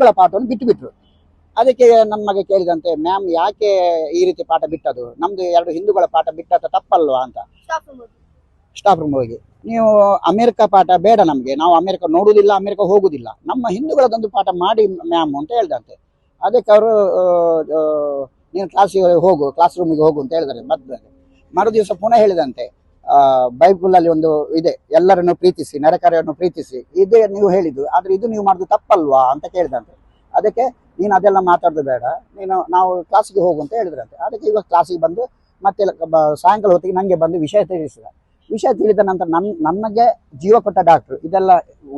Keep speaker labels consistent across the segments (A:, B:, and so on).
A: ಹಿಂದೂಗಳ ಪಾಠವನ್ನು ಬಿಟ್ಟು ಬಿಟ್ರು ಅದಕ್ಕೆ ನಮಗೆ ಕೇಳಿದಂತೆ ಮ್ಯಾಮ್ ಯಾಕೆ ಈ ರೀತಿ ಪಾಠ ಬಿಟ್ಟದು? ನಮ್ದು ಎರಡು ಹಿಂದೂಗಳ ಪಾಠ ಬಿಟ್ಟದ್ದು ತಪ್ಪಲ್ವಾ? ಅಂತ. ಸ್ಟಾಫ್ ರೂಮ್ ಹೋಗಿ. ನೀವು ಅಮೆರಿಕ ಪಾಠ ಬೇಡ ನಮಗೆ. ನಾವು ಅಮೆರಿಕ ನೋಡುವುದಿಲ್ಲ ಅಮೆರಿಕ ಹೋಗುದಿಲ್ಲ ನಮ್ಮ ಹಿಂದೂಗಳದೊಂದು ಪಾಠ ಮಾಡಿ ಮ್ಯಾಮ್ ಅಂತ ಹೇಳ್ದಂತೆ. ಅದಕ್ಕೆ ಅವರು ನೀನು ಕ್ಲಾಸಿಗೆ ಹೋಗು ಕ್ಲಾಸ್ ರೂಮಿಗೆ ಹೋಗು ಅಂತ ಹೇಳಿದಾರೆ ಮದ್ವೆ. ಮರು ದಿವಸ ಪುನಃ ಹೇಳಿದಂತೆ. ಬೈಬಲ್ ಅಲ್ಲಿ ಒಂದು ಇದೆ. ಎಲ್ಲರನ್ನು ಪ್ರೀತಿಸಿ, ನೆರೆಕರೆಯನ್ನು ಪ್ರೀತಿಸಿ. ಇದೇ ನೀವು ಹೇಳಿದ್ದು. ಆದ್ರೆ ಇದು ನೀವು ಮಾಡುದು ತಪ್ಪಲ್ವಾ ಅಂತ ಕೇಳಿದಂತೆ. ಅದಕ್ಕೆ ನೀನು ಅದೆಲ್ಲ ಮಾತಾಡೋದು ಬೇಡ. ನೀನು ನಾವು ಕ್ಲಾಸಿಗೆ ಹೋಗು ಅಂತ ಹೇಳಿದ್ರಂತೆ. ಅದಕ್ಕೆ ಇವಾಗ ಕ್ಲಾಸಿಗೆ ಬಂದು ಮತ್ತೆ ಸಾಯಂಕಾಲ ಹೊತ್ತಿಗೆ ನನಗೆ ಬಂದು ವಿಷಯ ತಿಳಿಸಿದ. ವಿಷಯ ತಿಳಿದ ನಂತರ ನನ್ ನನಗೆ ಜೀವ ಕೊಟ್ಟ ಡಾಕ್ಟ್ರು ಇದೆಲ್ಲ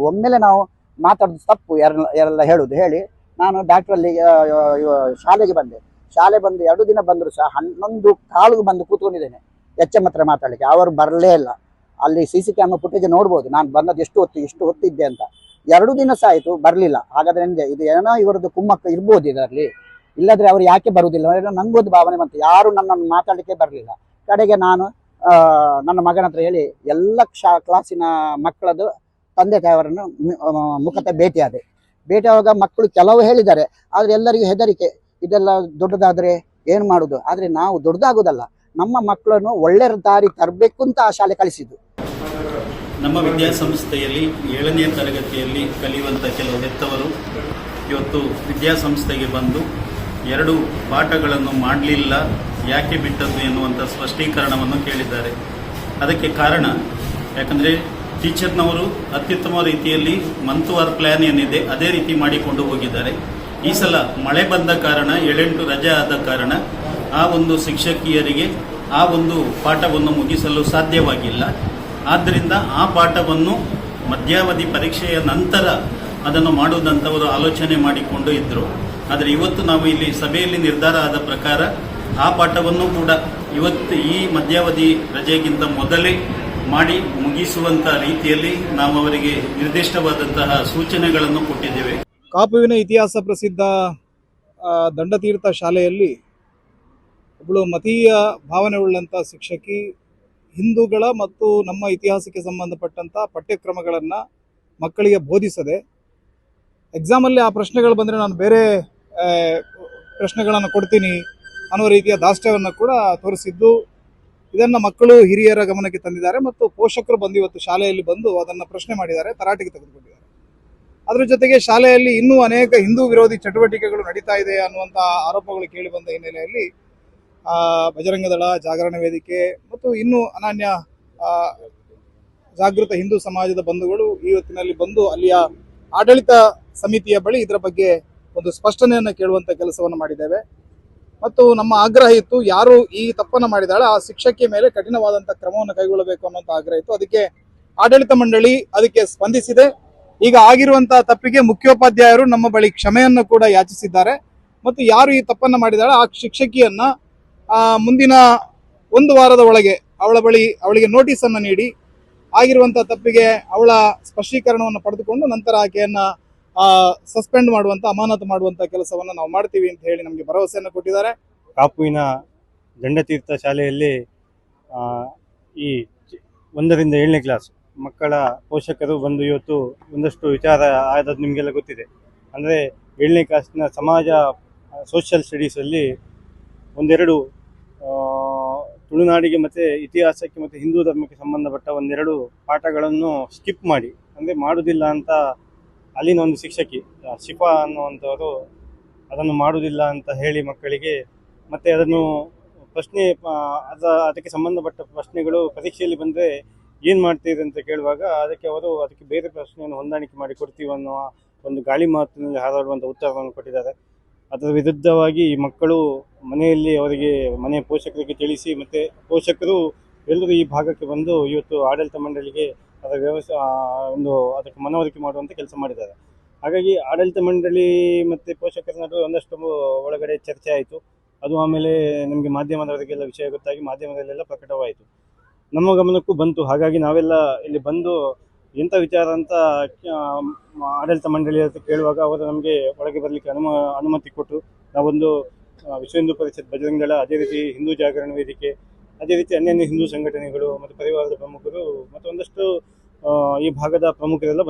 A: ಒಮ್ಮೆಲೆ ನಾವು ಮಾತಾಡೋದು ತಪ್ಪು. ಯಾರೆಲ್ಲ ಯಾರೆಲ್ಲ ಹೇಳುದು ಹೇಳಿ ನಾನು ಡಾಕ್ಟರ್ ಅಲ್ಲಿ ಶಾಲೆಗೆ ಬಂದೆ. ಶಾಲೆ ಬಂದು ಎರಡು ದಿನ ಬಂದ್ರು ಸಹ, ಹನ್ನೊಂದು ಕಾಲಿಗೆ ಬಂದು ಕೂತ್ಕೊಂಡಿದ್ದೇನೆ. ಎಚ್ ಎಂ ಹತ್ರ ಮಾತಾಡ್ಲಿಕ್ಕೆ. ಅವರು ಬರಲೇ ಇಲ್ಲ. ಅಲ್ಲಿ ಸಿ ಸಿ ಕ್ಯಾಮ್ರಾ ಫುಟೇಜ್ ನೋಡ್ಬೋದು. ನಾನು ಬಂದದ್ದು ಎಷ್ಟು ಹೊತ್ತು, ಎಷ್ಟು ಹೊತ್ತಿದ್ದೆ ಅಂತ. ಎರಡು ದಿನ ಸಹ ಆಯಿತು, ಬರಲಿಲ್ಲ. ಹಾಗಾದ್ರೆ ನನಗೆ ಇದು ಏನೋ ಇವರದ್ದು ಕುಮ್ಮಕ್ಕ ಇರ್ಬೋದು ಇದರಲ್ಲಿ. ಇಲ್ಲದ್ರೆ ಅವ್ರು ಯಾಕೆ ಬರುವುದಿಲ್ಲ ಏನೋ ನಂಗೊಂದು ಭಾವನೆ ಬಂತು. ಯಾರು ನನ್ನನ್ನು ಮಾತಾಡಲಿಕ್ಕೆ ಬರಲಿಲ್ಲ. ಕಡೆಗೆ ನಾನು ನನ್ನ ಮಗನ ಹತ್ರ ಹೇಳಿ, ಎಲ್ಲ ಕ್ಷಾ, ಕ್ಲಾಸಿನ ಮಕ್ಕಳದು ತಂದೆ ತಾಯವರನ್ನು ಮುಖತ ಭೇಟಿಯಾದೆ. ಭೇಟಿಯಾವಾಗ ಮಕ್ಕಳು ಕೆಲವು ಹೇಳಿದ್ದಾರೆ. ಆದರೆ ಎಲ್ಲರಿಗೂ ಹೆದರಿಕೆ. ಇದೆಲ್ಲ ದೊಡ್ಡದಾದ್ರೆ ಏನು ಮಾಡೋದು? ಆದರೆ ನಾವು ದೊಡ್ಡದಾಗುದಲ್ಲ. ನಮ್ಮ ಮಕ್ಕಳನ್ನು ಒಳ್ಳೆ ದಾರಿ ತರಬೇಕು ಅಂತ ಆ ಶಾಲೆ ಕಳಿಸಿದ್ದು
B: ನಮ್ಮ ವಿದ್ಯಾಸಂಸ್ಥೆಯಲ್ಲಿ ಏಳನೇ ತರಗತಿಯಲ್ಲಿ ಕಲಿಯುವಂಥ ಕೆಲವು ಹೆತ್ತವರು ಇವತ್ತು ವಿದ್ಯಾಸಂಸ್ಥೆಗೆ ಬಂದು ಎರಡು ಪಾಠಗಳನ್ನು ಮಾಡಲಿಲ್ಲ, ಯಾಕೆ ಬಿಟ್ಟದ್ದು ಎನ್ನುವಂಥ ಸ್ಪಷ್ಟೀಕರಣವನ್ನು ಕೇಳಿದ್ದಾರೆ. ಅದಕ್ಕೆ ಕಾರಣ, ಯಾಕಂದರೆ ಟೀಚರ್ನವರು ಅತ್ಯುತ್ತಮ ರೀತಿಯಲ್ಲಿ ಮಂತ್ ವಾರ್ ಪ್ಲ್ಯಾನ್ ಏನಿದೆ ಅದೇ ರೀತಿ ಮಾಡಿಕೊಂಡು ಹೋಗಿದ್ದಾರೆ. ಈ ಸಲ ಮಳೆ ಬಂದ ಕಾರಣ, ಏಳೆಂಟು ರಜೆ ಆದ ಕಾರಣ ಆ ಒಂದು ಶಿಕ್ಷಕಿಯರಿಗೆ ಆ ಒಂದು ಪಾಠವನ್ನು ಮುಗಿಸಲು ಸಾಧ್ಯವಾಗಿಲ್ಲ. ಆದ್ದರಿಂದ ಆ ಪಾಠವನ್ನು ಮಧ್ಯಾವಧಿ ಪರೀಕ್ಷೆಯ ನಂತರ ಅದನ್ನು ಮಾಡುವುದಂತವರು ಆಲೋಚನೆ ಮಾಡಿಕೊಂಡು ಇದ್ದರು ಆದರೆ ಇವತ್ತು ನಾವು ಇಲ್ಲಿ ಸಭೆಯಲ್ಲಿ ನಿರ್ಧಾರ ಆದ ಪ್ರಕಾರ ಆ ಪಾಠವನ್ನು ಕೂಡ ಇವತ್ತು ಈ ಮಧ್ಯಾವಧಿ ರಜೆಗಿಂತ ಮೊದಲೇ ಮಾಡಿ ಮುಗಿಸುವಂತಹ ರೀತಿಯಲ್ಲಿ ನಾವು ಅವರಿಗೆ ನಿರ್ದಿಷ್ಟವಾದಂತಹ ಸೂಚನೆಗಳನ್ನು ಕೊಟ್ಟಿದ್ದೇವೆ.
C: ಕಾಪುವಿನ ಇತಿಹಾಸ ಪ್ರಸಿದ್ಧ ದಂಡತೀರ್ಥ ಶಾಲೆಯಲ್ಲಿ ಒಬ್ಬಳು ಮತೀಯ ಭಾವನೆ ಉಳ್ಳಂಥ ಶಿಕ್ಷಕಿ, ಹಿಂದೂಗಳ ಮತ್ತು ನಮ್ಮ ಇತಿಹಾಸಕ್ಕೆ ಸಂಬಂಧಪಟ್ಟಂಥ ಪಠ್ಯಕ್ರಮಗಳನ್ನು ಮಕ್ಕಳಿಗೆ ಬೋಧಿಸದೆ ಎಕ್ಸಾಮಲ್ಲಿ ಆ ಪ್ರಶ್ನೆಗಳು ಬಂದರೆ ನಾನು ಬೇರೆ ಪ್ರಶ್ನೆಗಳನ್ನು ಕೊಡ್ತೀನಿ ಅನ್ನೋ ರೀತಿಯ ದಾಷ್ಟ್ಯವನ್ನು ಕೂಡ ತೋರಿಸಿದ್ದು, ಇದನ್ನು ಮಕ್ಕಳು ಹಿರಿಯರ ಗಮನಕ್ಕೆ ತಂದಿದ್ದಾರೆ ಮತ್ತು ಪೋಷಕರು ಬಂದು ಇವತ್ತು ಶಾಲೆಯಲ್ಲಿ ಬಂದು ಅದನ್ನು ಪ್ರಶ್ನೆ ಮಾಡಿದ್ದಾರೆ, ತರಾಟೆಗೆ ತೆಗೆದುಕೊಂಡಿದ್ದಾರೆ. ಅದರ ಜೊತೆಗೆ ಶಾಲೆಯಲ್ಲಿ ಇನ್ನೂ ಅನೇಕ ಹಿಂದೂ ವಿರೋಧಿ ಚಟುವಟಿಕೆಗಳು ನಡೀತಾ ಇದೆ ಅನ್ನುವಂಥ ಆರೋಪಗಳು ಕೇಳಿ ಬಂದ ಹಿನ್ನೆಲೆಯಲ್ಲಿ ಆ, ಬಜರಂಗದಳ ಜಾಗರಣ ವೇದಿಕೆ ಮತ್ತು ಇನ್ನೂ ಅನನ್ಯ ಜಾಗೃತ ಹಿಂದೂ ಸಮಾಜದ ಬಂಧುಗಳು ಈ ಹೊತ್ತಿನಲ್ಲಿ ಬಂದು ಅಲ್ಲಿಯ ಆಡಳಿತ ಸಮಿತಿಯ ಬಳಿ ಇದರ ಬಗ್ಗೆ ಒಂದು ಸ್ಪಷ್ಟನೆಯನ್ನು ಕೇಳುವಂತ ಕೆಲಸವನ್ನು ಮಾಡಿದ್ದೇವೆ. ಮತ್ತು ನಮ್ಮ ಆಗ್ರಹ ಇತ್ತು ಯಾರು ಈ ತಪ್ಪನ್ನು ಮಾಡಿದಾಳೆ ಆ ಶಿಕ್ಷಕಿಯ ಮೇಲೆ ಕಠಿಣವಾದಂಥ ಕ್ರಮವನ್ನು ಕೈಗೊಳ್ಳಬೇಕು ಅನ್ನೋಂಥ ಆಗ್ರಹ ಇತ್ತು. ಅದಕ್ಕೆ ಆಡಳಿತ ಮಂಡಳಿ ಅದಕ್ಕೆ ಸ್ಪಂದಿಸಿದೆ. ಈಗ ಆಗಿರುವಂತ ತಪ್ಪಿಗೆ ಮುಖ್ಯೋಪಾಧ್ಯಾಯರು ನಮ್ಮ ಬಳಿ ಕ್ಷಮೆಯನ್ನು ಕೂಡ ಯಾಚಿಸಿದ್ದಾರೆ. ಮತ್ತು ಯಾರು ಈ ತಪ್ಪನ್ನು ಮಾಡಿದಾಳೆ ಆ ಶಿಕ್ಷಕಿಯನ್ನ ಮುಂದಿನ ಒಂದು ವಾರದ ಒಳಗೆ ಅವಳ ಬಳಿ ಅವಳಿಗೆ ನೋಟಿಸ್ ಅನ್ನು ನೀಡಿ ಆಗಿರುವಂಥ ತಪ್ಪಿಗೆ ಅವಳ ಸ್ಪಷ್ಟೀಕರಣವನ್ನು ಪಡೆದುಕೊಂಡು ನಂತರ ಆಕೆಯನ್ನ ಸಸ್ಪೆಂಡ್ ಮಾಡುವಂತ, ಅಮಾನತು ಮಾಡುವಂತ ಕೆಲಸವನ್ನು ನಾವು ಮಾಡ್ತೀವಿ ಅಂತ ಹೇಳಿ ನಮಗೆ ಭರವಸೆಯನ್ನು ಕೊಟ್ಟಿದ್ದಾರೆ.
D: ಕಾಪುವಿನ ದಂಡತೀರ್ಥ ಶಾಲೆಯಲ್ಲಿ ಈ ಒಂದರಿಂದ ಏಳನೇ ಕ್ಲಾಸ್ ಮಕ್ಕಳ ಪೋಷಕರು ಬಂದು ಇವತ್ತು ಒಂದಷ್ಟು ವಿಚಾರ ಆದದ್ದು ನಿಮಗೆಲ್ಲ ಗೊತ್ತಿದೆ. ಅಂದರೆ ಏಳನೇ ಕ್ಲಾಸ್ನ ಸಮಾಜ ಸೋಷಿಯಲ್ ಸ್ಟಡೀಸಲ್ಲಿ ಒಂದೆರಡು ತುಳುನಾಡಿಗೆ ಮತ್ತು ಇತಿಹಾಸಕ್ಕೆ ಮತ್ತು ಹಿಂದೂ ಧರ್ಮಕ್ಕೆ ಸಂಬಂಧಪಟ್ಟ ಒಂದೆರಡು ಪಾಠಗಳನ್ನು ಸ್ಕಿಪ್ ಮಾಡಿ. ಅಂದರೆ ಮಾಡುವುದಿಲ್ಲ ಅಂತ ಅಲ್ಲಿನ ಒಂದು ಶಿಕ್ಷಕಿ ಶಿಫಾ ಅನ್ನುವಂಥವರು ಅದನ್ನು ಮಾಡುವುದಿಲ್ಲ ಅಂತ ಹೇಳಿ ಮಕ್ಕಳಿಗೆ ಮತ್ತೆ ಅದನ್ನು ಪ್ರಶ್ನೆ ಅದ, ಅದಕ್ಕೆ ಸಂಬಂಧಪಟ್ಟ ಪ್ರಶ್ನೆಗಳು ಪರೀಕ್ಷೆಯಲ್ಲಿ ಬಂದರೆ ಏನು ಮಾಡ್ತೀರಿ ಅಂತ ಕೇಳುವಾಗ ಅದಕ್ಕೆ ಅವರು ಅದಕ್ಕೆ ಬೇರೆ ಪ್ರಶ್ನೆಯನ್ನು ಹೊಂದಾಣಿಕೆ ಮಾಡಿ ಕೊಡ್ತೀವಿ ಅನ್ನುವ ಒಂದು ಗಾಳಿ ಮಾತಿನಲ್ಲಿ ಹಾರಾಡುವಂಥ ಉತ್ತರವನ್ನು ಕೊಟ್ಟಿದ್ದಾರೆ. ಅದರ ವಿರುದ್ಧವಾಗಿ ಈ ಮಕ್ಕಳು ಮನೆಯಲ್ಲಿ ಅವರಿಗೆ ಮನೆ ಪೋಷಕರಿಗೆ ತಿಳಿಸಿ ಮತ್ತು ಪೋಷಕರು ಎಲ್ಲರೂ ಈ ಭಾಗಕ್ಕೆ ಬಂದು ಇವತ್ತು ಆಡಳಿತ ಮಂಡಳಿಗೆ ಅದರ ವ್ಯವಸ್ಥೆ ಒಂದು ಅದಕ್ಕೆ ಮನವರಿಕೆ ಮಾಡುವಂಥ ಕೆಲಸ ಮಾಡಿದ್ದಾರೆ. ಹಾಗಾಗಿ ಆಡಳಿತ ಮಂಡಳಿ ಮತ್ತು ಪೋಷಕರ ನಡುವೆ ಒಂದಷ್ಟು ಒಳಗಡೆ ಚರ್ಚೆ ಆಯಿತು. ಅದು ಆಮೇಲೆ ನಮಗೆ ಮಾಧ್ಯಮದವರಿಗೆಲ್ಲ ವಿಷಯ ಗೊತ್ತಾಗಿ ಮಾಧ್ಯಮದಲ್ಲೆಲ್ಲ ಪ್ರಕಟವಾಯಿತು. ನಮ್ಮ ಗಮನಕ್ಕೂ ಬಂತು. ಹಾಗಾಗಿ ನಾವೆಲ್ಲ ಇಲ್ಲಿ ಬಂದು ಎಂಥ ವಿಚಾರ ಅಂತ ಆಡಳಿತ ಮಂಡಳಿ ಅಂತ ಕೇಳುವಾಗ ಅವರು ನಮಗೆ ಒಳಗೆ ಬರಲಿಕ್ಕೆ ಅನುಮ, ಅನುಮತಿ ಕೊಟ್ಟು ನಾವೊಂದು ವಿಶ್ವ ಹಿಂದೂ ಪರಿಷತ್ ಬಜರಂಗಳ ಅದೇ ರೀತಿ ಹಿಂದೂ ಜಾಗರಣ ವೇದಿಕೆ, ಅದೇ ರೀತಿ ಅನ್ಯಾನ್ಯ ಹಿಂದೂ ಸಂಘಟನೆಗಳು ಮತ್ತು ಪರಿವಾರದ ಪ್ರಮುಖರು ಮತ್ತು ಒಂದಷ್ಟು ಈ ಭಾಗದ ಪ್ರಮುಖರೆಲ್ಲ